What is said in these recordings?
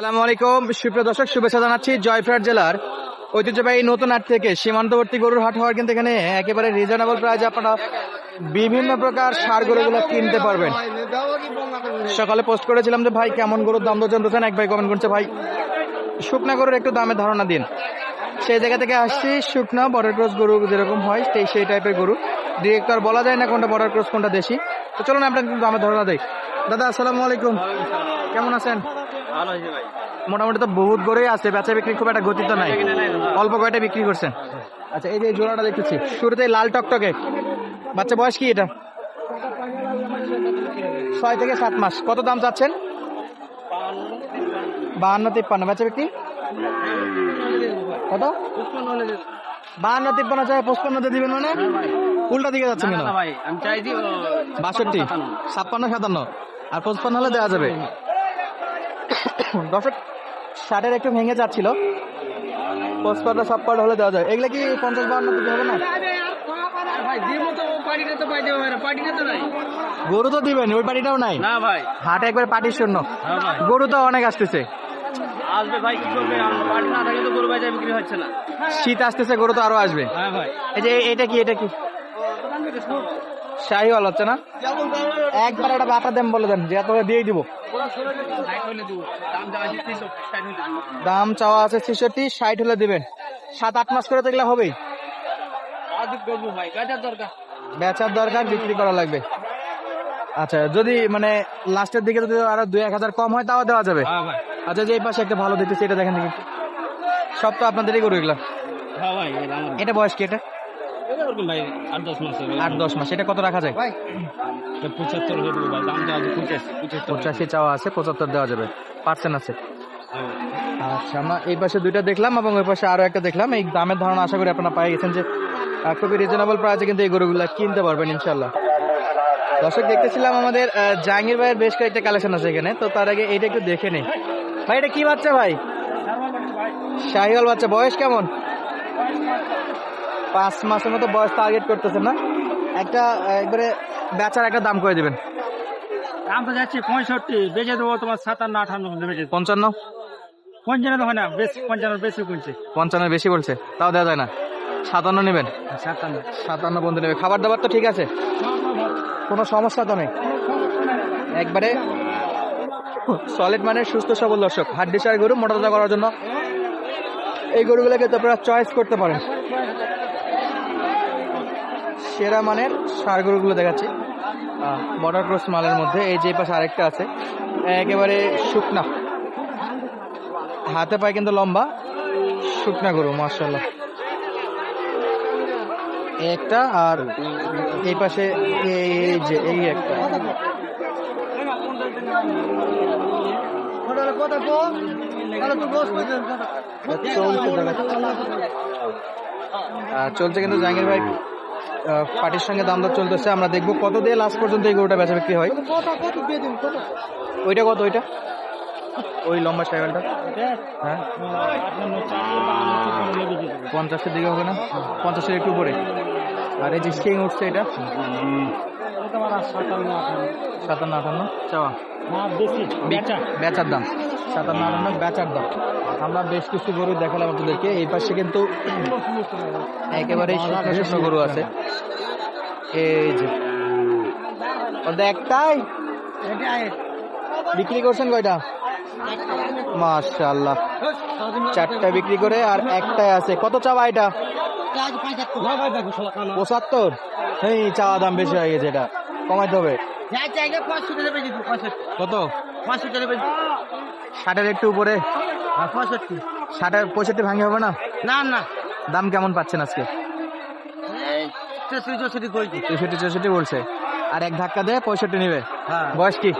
আসসালামু আলাইকুম সুপ্রিয় দর্শক, শুভেচ্ছা জানাচ্ছি জয়পুরহাট জেলার ঐতিহ্যবাহী নতুন হাট থেকে সীমান্তবর্তী গরুর হাট হওয়ার কিন্তু এখানে একেবারে রিজনেবল প্রাইস আপনারা বিভিন্ন প্রকার সার গরুগুলো কিনতে পারবেন। সকালে পোস্ট করেছিলাম যে, ভাই, কেমন গরুর দাম দর জানতেছেন এক ভাই কমেন্ট করছে, ভাই, শুকনা গরুর একটু দামের ধারণা দিন। সেই জায়গা থেকে আসছি, শুকনা বর্ডার ক্রস গরু যেরকম হয়, সেই সেই টাইপের গরু। ডিরেক্ট আর বলা যায় না কোনটা বর্ডার ক্রস কোনটা দেশি। তো চলুন আপনার দামের ধারণা দেই। দাদা আসসালামু আলাইকুম কেমন আছেন? ভালো হয়েছে ভাই। মোটামুটি তো বহুত গরুই আছে বেচা বিক্রি খুব একটা গতি তো নাই অল্প কয়টা বিক্রি করছেন আচ্ছা এই যে জোড়াটা দেখতেছি শুরুতে লাল টকটকে। বাচ্চা বয়স কি এটা? ছয় থেকে সাত মাস। কত দাম চাচ্ছেন? বাহান্ন তিপ্পান্ন। বেচা বিক্রি? কত? বাহান্ন তিপ্পান্ন চাই পঁচপান্নতে দিবেন মানে? উল্টা দিকে যাচ্ছেন কেন ও, বাষট্টি। ছাপ্পান্ন সাতান্ন। আর পঁচপান্ন হলে দেওয়া যাবে। দর্শক শার্টের একটু ভেঙে যাচ্ছিল। পঁচপান্ন ছাপ্পান্ন হলে দেওয়া যাবে এগুলো কি পঞ্চাশ দিতে হবে না? গরু তো দিবেন ওই পাটিটাও নাই? না ভাই। হাটে একবার পাটির শূন্য হ্যাঁ গরু তো অনেক আসতেছে। আসবে ভাই কি করবে? না থাকলে তো গরু বিক্রি হচ্ছে না। শীত আসতেছে গরু তো আরও আসবে। হ্যাঁ ভাই। এই যে এটা কি এটা কি? শাহিওয়াল হচ্ছে না? একবার একটা বাটা দেন বলে দেন যে এত দিয়ে দিব। দাম চাওয়া আছে ছেষট্টি ষাট হলে দিবেন। সাত আট মাস করে তো এগুলো হবেই। বেচার দরকার বিক্রি করা লাগবে। আচ্ছা যদি মানে লাস্টের দিকে যদি আরও দুই এক হাজার কম হয় তাও দেওয়া যাবে? হ্যাঁ আচ্ছা যে এই পাশে একটা ভালো দেখতেছি এটা দেখেন দেখি। সব তো আপনাদেরই গরু এগুলা। হ্যাঁ এটা বয়স কি এটা? আট দশ মাস এটা কত রাখা যায়? পঁচাত্তর হয়ে পঁচাশি চাওয়া আছে পঁচাত্তর দেওয়া যাবে। পার্সেন্ট আছে। আচ্ছা আমরা এই পাশে দুইটা দেখলাম এবং ওই পাশে আরও একটা দেখলাম। এই দামের ধারণা আশা করি আপনারা পাই গেছেন যে খুবই রিজনেবল প্রাইসে কিন্তু এই গরুগুলা কিনতে পারবেন ইনশাল্লাহ দর্শক দেখতেছিলাম আমাদের জাহাঙ্গীর ভাইয়ের বেশ কয়েকটা কালেকশন আছে এখানে। তো তার আগে এটা একটু দেখে নেই। ভাই এটা কি বাচ্চা ভাই? শাহিওয়াল বাচ্চা। বয়স কেমন? পাঁচ মাসের মতো বয়স টার্গেট করতেছেন না। একটা একবারে বেচার একটা দাম করে দিবেন। দাম তো যাচ্ছি পঁয়ষট্টি বেচে দেবো তোমার সাতান্ন আঠান্ন বেচে পঞ্চান্ন? পঞ্চান্ন তো হয় না বেশি পঞ্চান্ন বেশি কিনছে পঞ্চান্ন বেশি বলছে তাও দেওয়া যায় না। সাতান্ন নেবেন? সাতান্ন। সাতান্ন বন্ধু নেবে খাবার দাবার তো ঠিক আছে। কোনো সমস্যা তো নেই। একবারে সলিড মানে সুস্থ সবল দর্শক। হাড্ডি সার গরু মোটা করার জন্য এই গরুগুলোকে তো আপনারা চয়েস করতে পারেন। সেরা মানের সার গরুগুলো দেখাচ্ছি বর্ডার ক্রস মালের মধ্যে এই যে পাশে আরেকটা আছে, একেবারে শুকনা। হাতে পায় কিন্তু লম্বা, শুকনা গরু মার্শাল্লাহ একটা আর এই পাশে এই যে, এই একটা। চলছে চলছে কিন্তু জাহাঙ্গীর ভাই পার্টির সঙ্গে দাম দর চলতেছে। আমরা দেখব কত দিয়ে লাস্ট পর্যন্ত এই গরুটা বেচা বিক্রি হয়। ওইটা কত ওইটা? ওই লম্বা সাইকেলটা হ্যাঁ। পঞ্চাশের দিকে হবে না? পঞ্চাশের একটু উপরে। আর এই যে স্টিং উঠছে এটা? সাতান্ন আটান্ন। চাওয়া। বেচার দাম। সাতান্ন আটান্ন বেচার দাম। আমরা বেশ কিছু গরু দেখালাম আপনাদেরকে। এই পাশে কিন্তু একেবারে শুকনো শুকনো গরু আছে। এই যে। ওটা একটাই? বিক্রি করছেন কয়টা? মাশাল্লাহ চারটা বিক্রি করে আর একটাই আছে। কত চাওয়া এটা? পঁচাত্তর? এই চাওয়া দাম বেশি হয়ে গেছে এটা। কমাইতে হবে। কত? ষাটের একটু উপরে। ষাটের পঁয়ষট্টি ভাঙে হবে না? না না। দাম কেমন পাচ্ছেন আজকে? চৌষট্টি চৌষট্টি করেছি চৌষট্টি চৌষট্টি বলছে। আর এক ধাক্কা দিয়ে পঁয়ষট্টি নেবে। হ্যাঁ। বয়স কি?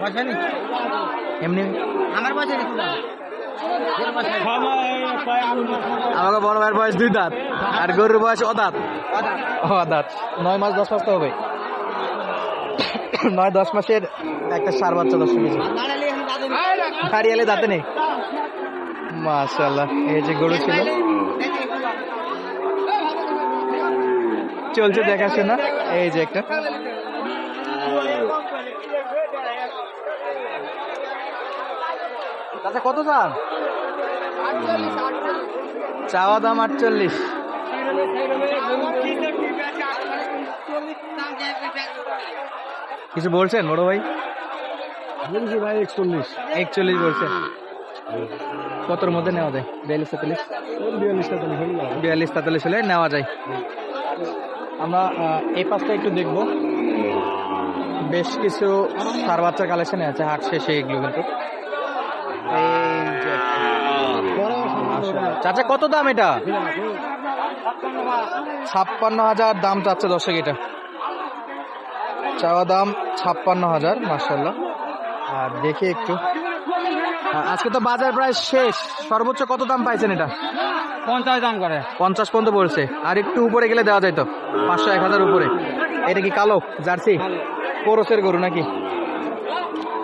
পয়সা নেই। এমনি? আমার পয়সা নেই আমাকে বড় ভাইয়ের বয়স দুই দাঁত আর গরুর বয়স ও দাঁত। ও দাঁত। নয় মাস দশ মাস তো হবে নয় দশ মাসের একটা সার বাচ্চা দশ কেজি দাঁড়িয়ালে দাঁতে নেই। মাশাল্লাহ এই যে গরু ছিল। চলছে দেখাশোনা এই যে একটা। আচ্ছা কত দাম চাওয়া দাম আটচল্লিশ। কিছু বলছেন বড় ভাই? বলছি ভাই একচল্লিশ। একচল্লিশ বলছেন। কতর মধ্যে নেওয়া যায়? বিয়াল্লিশ, তেতাল্লিশ? বিয়াল্লিশ যাবে বিয়াল্লিশ তেতাল্লিশ হলে নেওয়া যায়। আমরা এই পাশটা একটু দেখব। বেশ কিছু সার বাচ্চার কালেকশন আছে, হাট শেষে এগুলো কিন্তু। চাচা, কত দাম এটা? ছাপ্পান্ন হাজার দাম চাচ্ছে দর্শক এটা। চাওয়া দাম ছাপ্পান্ন হাজার মার্শাল্লাহ আর দেখি একটু। আজকে তো বাজার প্রায় শেষ। সর্বোচ্চ কত দাম পাইছেন এটা? পঞ্চাশ দাম করে। পঞ্চাশ পর্যন্ত বলছে। আর একটু উপরে গেলে দেওয়া যায় তো। পাঁচশো এক হাজার উপরে। এটা কি কালো? জার্সি? কোরসের গরু নাকি?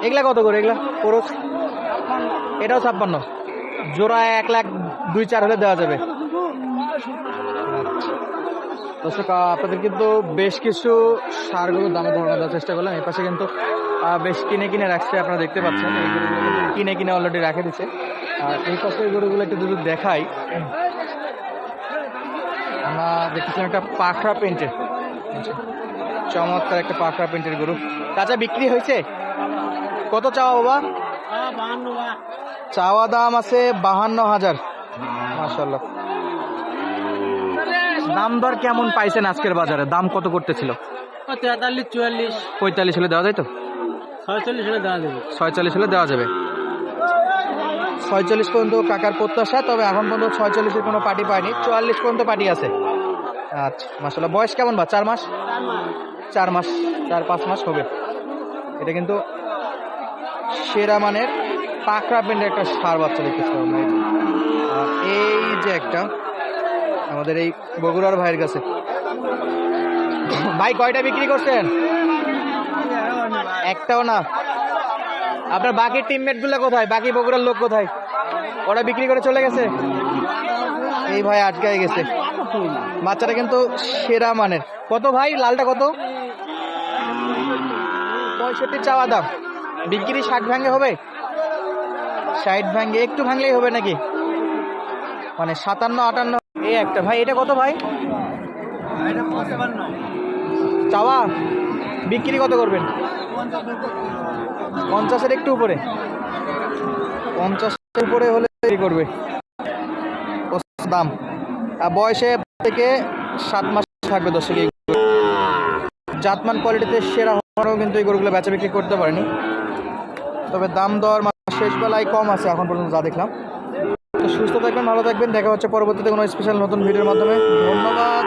এগুলা কত করে এগুলা? কোরস এটাও ছাপ্পান্ন। জোড়া এক লাখ দুই চার হলে দেওয়া যাবে। দর্শক আপনাদের কিন্তু বেশ কিছু সারগুলোর দামে ধারণা দেওয়ার চেষ্টা করলাম। এই পাশে কিন্তু বেশ কিনে কিনে রাখছে আপনারা দেখতে পাচ্ছেন। এই গরুগুলো কিনে কিনে অলরেডি রেখে দিচ্ছে আর এই পাশে এই গরুগুলো একটু যদি দেখাই আমরা দেখতেছিলাম একটা পাখরা পেন্টের চমৎকার একটা পাখরা পেন্টের গরু। কাঁচা বিক্রি হয়েছে? কত চাওয়া বাবা? চাওয়া দাম আছে বাহান্ন হাজার। মাসাল্লাহ দাম দর কেমন পাইছেন আজকের বাজারে? দাম কত করতেছিল? তেতাল্লিশ চুয়াল্লিশ। পঁয়তাল্লিশ হলে দেওয়া যায় তো? ছয়চল্লিশ হলে দেওয়া যাবে। ছয়চল্লিশ পর্যন্ত কাকার প্রত্যাশা, তবে এখন পর্যন্ত ছয়চল্লিশের কোনো পার্টি পায়নি। চুয়াল্লিশ পর্যন্ত পার্টি আছে। আচ্ছা মাসাল্লাহ বয়স কেমন বা? চার মাস? চার মাস, চার পাঁচ মাস হবে। এটা কিন্তু সেরা মানের পাকড়া পেন্টের একটা সার বাচ্চা দেখতেছি। এই যে একটা, আমাদের এই বগুড়ার ভাইয়ের কাছে। ভাই, কয়টা বিক্রি করছেন? একটাও না। আপনার বাকি টিমমেটগুলো কোথায়? বাকি বগুড়ার লোক কোথায়? ওরা বিক্রি করে চলে গেছে? এই ভাই আটকায় গেছে। বাচ্চাটা কিন্তু সেরা মানের। কত ভাই? লালটা কত? পঁয়ষট্টি চাওয়া দাম। বিক্রি ষাট ভাঙে হবে? ষাট ভাঙে, একটু ভাঙলেই হবে নাকি? মানে সাতান্ন, আটান্ন। এই একটা ভাই, এটা কত ভাই? চাওয়া? বিক্রি কত করবেন? পঞ্চাশের একটু উপরে। পঞ্চাশের উপরে হলে করবে। দাম। আর বয়সে থেকে সাত মাস থাকবে দর্শক জাতমান কোয়ালিটিতে সেরা হওয়ারও কিন্তু এই গরুগুলো বেচা বিক্রি করতে পারেনি। তবে দাম দর শেষ বেলায় কম আছে এখন পর্যন্ত যা দেখলাম। তো সুস্থ থাকবেন, ভালো থাকবেন। দেখা হচ্ছে পরবর্তীতে কোনো স্পেশাল নতুন ভিডিওর মাধ্যমে। ধন্যবাদ।